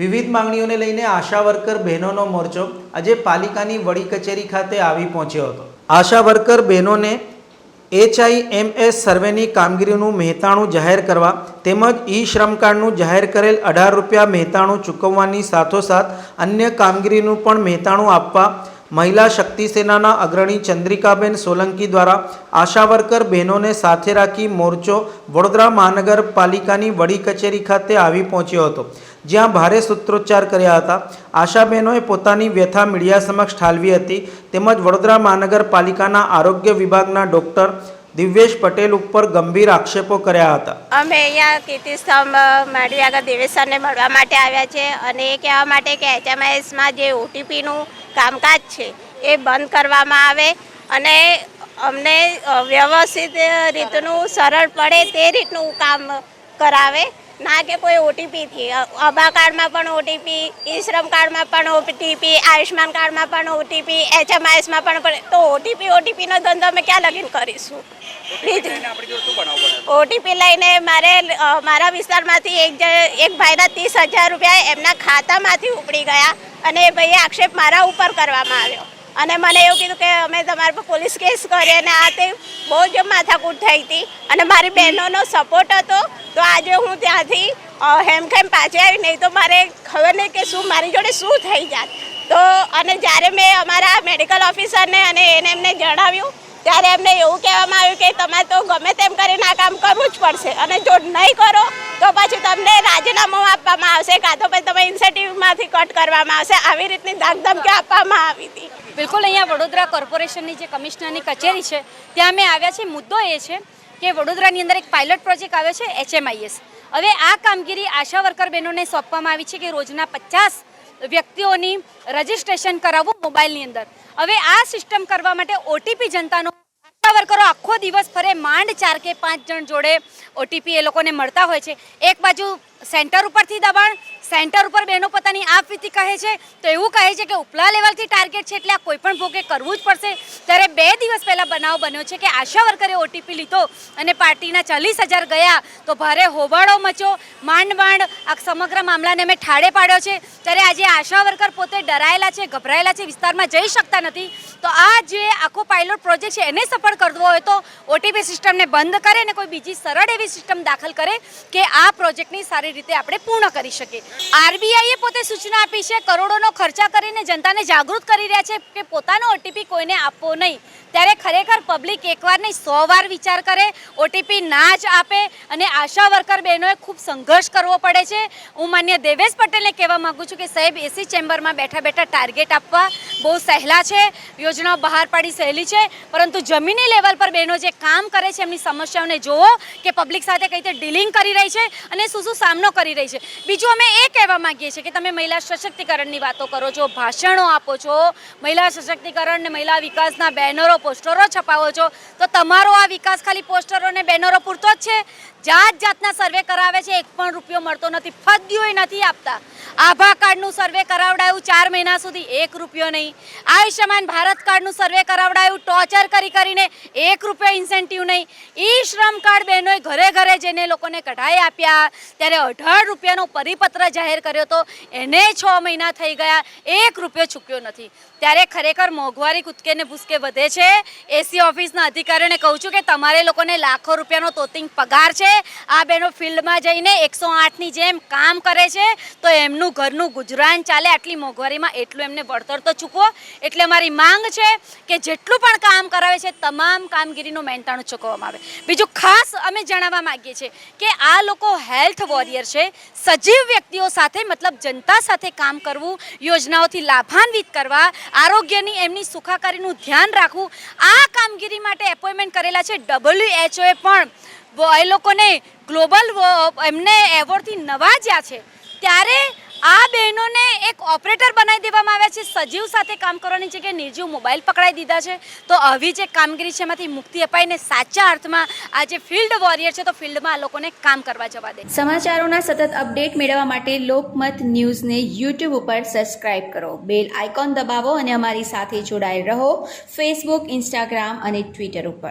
વિવિધ માંગણીઓને લઈને આશા વર્કર બહેનોનો મોરચો આજે પાલિકાની વડી કચેરી ખાતે આવી પહોંચ્યો હતો. આશા વર્કર બહેનોને એચઆઈએમએસ સર્વેની કામગીરીનું મહેતાણું જાહેર કરવા તેમજ ઈ શ્રમ કાર્ડનું જાહેર કરેલ અઢાર રૂપિયા મહેતાણું ચૂકવવાની સાથોસાથ અન્ય કામગીરીનું પણ મહેતાણું આપવા મહિલા શક્તિ સેનાના અગ્રણી ચંદ્રિકાબેન સોલંકી દ્વારા આશા વર્કર બહેનોને સાથે રાખી મોરચો વડોદરા મહાનગરપાલિકાની વડી કચેરી ખાતે આવી પહોંચ્યો હતો. જ્યાં ભારે સૂત્રોચ્ચાર કર્યા હતા. આશાબહેનોએ પોતાની વ્યથા મીડિયા સમક્ષ ઠાલવી હતી. તેમજ વડોદરા મહાનગરપાલિકાના આરોગ્ય વિભાગના ડોક્ટર દિવ્યેશ પટેલ ઉપર ગંભીર આક્ષેપો કર્યા હતા. અમે અહીંયા કીર્તિસ્તંભ માંડવી આગળ દેવેશરને મળવા માટે આવ્યા છે અને એ કહેવા માટે કે એચએમઆઈએસમાં જે ઓટીપીનું કામકાજ છે એ બંધ કરવામાં આવે અને અમને વ્યવસ્થિત રીતનું, સરળ પડે તે રીતનું કામ કરાવે. ના કે કોઈ ઓટીપીથી આભા કાર્ડમાં પણ ઓટીપી ઈ શ્રમ કાર્ડમાં પણ ઓટીપી આયુષ્માન કાર્ડમાં પણ ઓટીપી એચએમઆઈએસમાં પણ પણ- તો ઓટીપી ઓટીપીનો ધંધો અમે ક્યાં લગીન કરીશું? ઓટીપી લઈને મારે મારા વિસ્તારમાંથી એક એક ભાઈના ત્રીસ હજાર રૂપિયા એમના ખાતામાંથી ઉપડી ગયા અને એ ભાઈએ આક્ષેપ મારા ઉપર કરવામાં આવ્યો. અને મને એવું કીધું કે અમે તમારા પર પોલીસ કેસ કરીએ અને આ તે બહુ જ માથાકૂટ થઈ હતી. અને મારી બહેનોનો સપોર્ટ હતો. તો આજે હું ત્યાંથી હેમખેમ પાછી આવી. નહીં તો મારે ખબર નહીં કે શું, મારી જોડે શું થઈ જાત. તો, અને જ્યારે મેં અમારા મેડિકલ ઓફિસરને અને એને એમને જણાવ્યું ત્યારે એમને એવું કહેવામાં આવ્યું કે તમારે તો ગમે તેમ કરીને આ કામ કરવું જ પડશે. અને જો નહીં કરો, તો પછી તમને રાજીનામું આપવામાં આવશે કાં તો પછી તમે ઇન્સેન્ટિવમાંથી કટ કરવામાં આવશે. આવી રીતની ધાકધમકી આપવામાં આવી હતી. બિલકુલ, અહીંયા વડોદરા કોર્પોરેશનની જે કમિશનરની કચેરી છે, ત્યાં અમે આવ્યા છીએ. મુદ્દો એ છે કે વડોદરાની અંદર એક પાયલટ પ્રોજેક્ટ આવ્યો છે એચએમઆઈએસ હવે આ કામગીરી આશા વર્કર બહેનોને સોંપવામાં આવી છે કે રોજના પચાસ વ્યક્તિઓની રજિસ્ટ્રેશન કરાવવું મોબાઈલની અંદર. હવે આ સિસ્ટમ કરવા માટે ઓટીપી જનતાનો વર્કરો આખો દિવસ ફરે માંડ ચાર કે પાંચ જણ જોડે ઓટીપી એ લોકોને મળતા હોય છે. એક બાજુ સેન્ટર ઉપરથી દબાણ, સેન્ટર ઉપર બહેનો પોતાની આપવીતી કહે છે. તો એવું કહે છે કે ઉપલા લેવલથી ટાર્ગેટ છે એટલે આ કોઈપણ ભોગે કરવું જ પડશે. ત્યારે બે દિવસ પહેલા બનાવ બન્યો છે કે આશા વર્કરે ઓટીપી લીધો અને પાર્ટીના ચાલીસ હજાર ગયા. તો ભારે હોબાળો મચ્યો. માંડ માંડ આ સમગ્ર મામલાને મેં ઠાડે પાડ્યો છે. ત્યારે આજે આશા વર્કર પોતે ડરાયેલા છે, ગભરાયેલા છે, વિસ્તારમાં જઈ શકતા નથી. તો આ જે આખો પાયલોટ પ્રોજેક્ટ છે, એને સફળ કરવો હોય તો ઓટીપી સિસ્ટમને બંધ કરે અને કોઈ બીજી સરળ એવી સિસ્ટમ દાખલ કરે કે આ પ્રોજેક્ટની સારી રીતે આપણે પૂર્ણ કરી શકીએ. આરબીઆઈએ પોતે સૂચના આપી છે, કરોડોનો ખર્ચા કરીને જનતાને જાગૃત કરી રહ્યા છે કે પોતાનો ઓટીપી કોઈને આપવો નહીં. ત્યારે ખરેખર પબ્લિક એકવાર નહીં, સો વાર વિચાર કરે ઓટીપી ના જ આપે અને આશા વર્કર બહેનોએ ખૂબ સંઘર્ષ કરવો પડે છે. હું માન્ય દેવેશ પટેલને કહેવા માગું છું કે સાહેબ એસી ચેમ્બરમાં બેઠા બેઠા ટાર્ગેટ આપવા બહુ સહેલા છે, યોજનાઓ બહાર પાડી સહેલી છે, પરંતુ જમીની લેવલ પર બહેનો જે કામ કરે છે, એમની સમસ્યાઓને જોવો કે પબ્લિક સાથે કઈ રીતે ડીલિંગ કરી રહી છે અને શું શું સામનો કરી રહી છે. બીજું અમે એ કહેવા માંગીએ છીએ કે તમે મહિલા સશક્તિકરણની વાતો કરો છો, ભાષણો આપો છો, મહિલા સશક્તિકરણ ને મહિલા વિકાસના બેનરો, પોસ્ટરો છપાવો છો, તો તમારો આ વિકાસ ખાલી પોસ્ટરો ને બેનરો પૂરતો જ છે? જાત જાતના સર્વે કરાવે છે, એક પણ રૂપિયો મળતો નથી ફદ્યોય નથી આપતા. આભા કાર્ડનું સર્વે કરાવડાયું ચાર મહિના સુધી એક રૂપિયો નહીં. આયુષ્યમાન ભારત કાર્ડનું સર્વે કરાવડાયું, ટોર્ચર કરી કરીને એક રૂપિયો ઇન્સેન્ટિવ નહીં. ઈ શ્રમ કાર્ડ બહેનોએ ઘરે ઘરે જઈને લોકોને કઢાઈ આપ્યા. ત્યારે અઢાર રૂપિયાનો પરિપત્ર જાહેર કર્યો તો એને છ મહિના થઈ ગયા, એક રૂપિયો ચૂક્યો નથી. ત્યારે ખરેખર મોંઘવારી કૂદકે ને ભૂસકે વધે છે. એસી ઓફિસના અધિકારીઓને કહું છું કે તમારે લોકોને લાખો રૂપિયાનો તોતિંગ પગાર છે. આ બહેનો ફિલ્ડમાં જઈને એકસો આઠની જેમ કામ કરે છે. તો એમનું ઘરનું ગુજરાન ચાલે આટલી મોંઘવારીમાં, એટલું એમને વળતર તો ચૂકવો. એટલે અમારી માંગ છે કે જેટલું પણ કામ કરાવે છે, તમામ કામગીરીનું મહેનતાણું ચૂકવવામાં આવે. બીજું ખાસ અમે જણાવવા માગીએ છીએ કે આ લોકો હેલ્થ વોરિયર છે, સજીવ વ્યક્તિઓ સાથે, મતલબ જનતા સાથે કામ કરવું, યોજનાઓથી લાભાન્વિત કરવા, આરોગ્યની એમની સુખાકારીનું ધ્યાન રાખવું, આ કામગીરી માટે એપોઇન્ટમેન્ટ કરેલા છે ડબલ્યુએચઓએ પણ. એ લોકોને ગ્લોબલ એમને એવોર્ડથી નવાજ્યા છે. ત્યારે આ બહેનોને એક ઓપરેટર બનાવી દેવામાં આવ્યા છે. સજીવ સાથે કામ કરવાની જગ્યાએ નિર્જીવ મોબાઈલ પકડાઈ દીધા છે. તો આવી જે કામગીરી છે, એમાંથી મુક્તિ અપાઈને સાચા અર્થમાં આ જે ફિલ્ડ વોરિયર છે, તો ફિલ્ડમાં આ લોકોને કામ કરવા જવા દે. સમાચારોના સતત અપડેટ મેળવવા માટે લોકમત ન્યૂઝને યુટ્યુબ ઉપર સબસ્ક્રાઇબ કરો. બેલ આઇકોન દબાવો અને અમારી સાથે જોડાયેલ રહો. ફેસબુક ઇન્સ્ટાગ્રામ અને ટ્વિટર ઉપર.